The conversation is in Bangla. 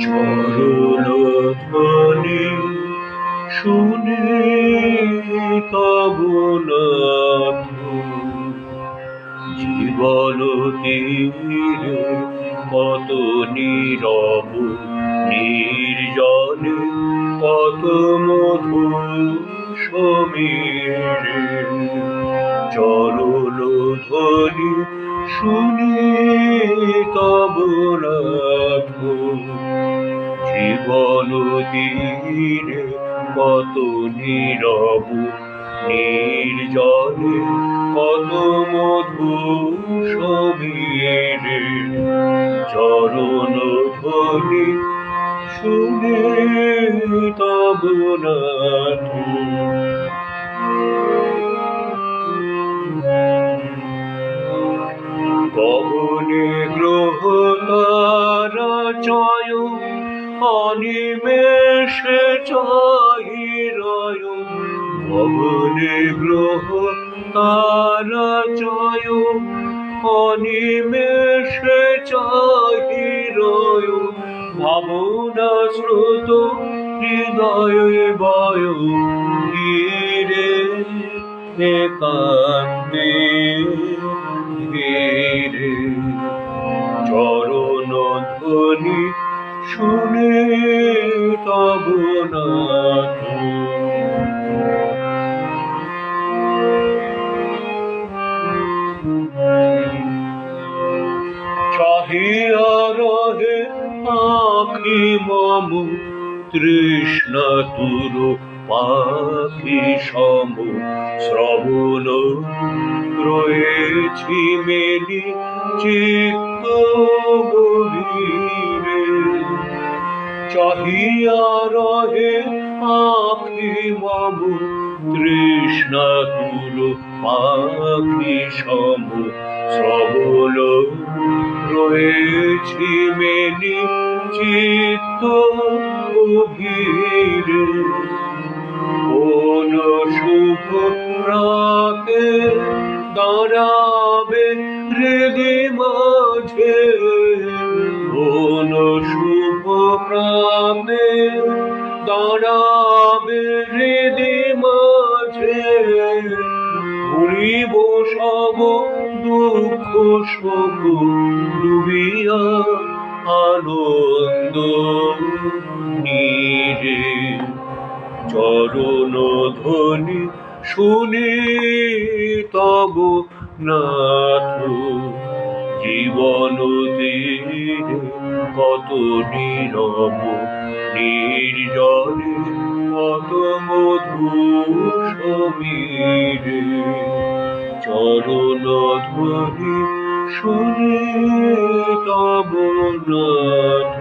চরণ শুনে তব জীবন তীরে কত নীরব নির্জনে কত মধু সমীরে। চরণ ধ্বনি শুনে তব জীবন তীরে কত নীরব নির্জনে কত মধু সমীরে। চরণ ধ্বনি শুনে তব নাথ চয় অনিমেষে চাহিরয় গগনে গ্রহ তারা চয় অনিমেষে চাহিরয় ভাবনা স্রোত হৃদয় বয় ধীরে একান্তে শুনে তব না চাহিয়া রহে আখি মম তৃষ্ণ তুর পাখি সম শ্রবণ রয়েছি মেলি, চিত্ত গভীরে চাহিয়া রহে আখি মম, তৃষ্ণা তুল পাখি সম শ্রবণ রয়েছি মেলি, চিত্ত গভীরে। কোন শুভ রাতে দাঁড়াবে হৃদি মাঝে। কোন প্রাণে দাঁড়াবে হৃদি মাঝে। ভুলিব সব দুঃখ শোক, ডুবিয়া আনন্দ নীরে চরণ ধ্বনি শুনি তব নাথ। জীবন তীরে কত নীরব, নির্জনে কত মধু সমীরে চরণ ধ্বনি শুনি তব নাথ।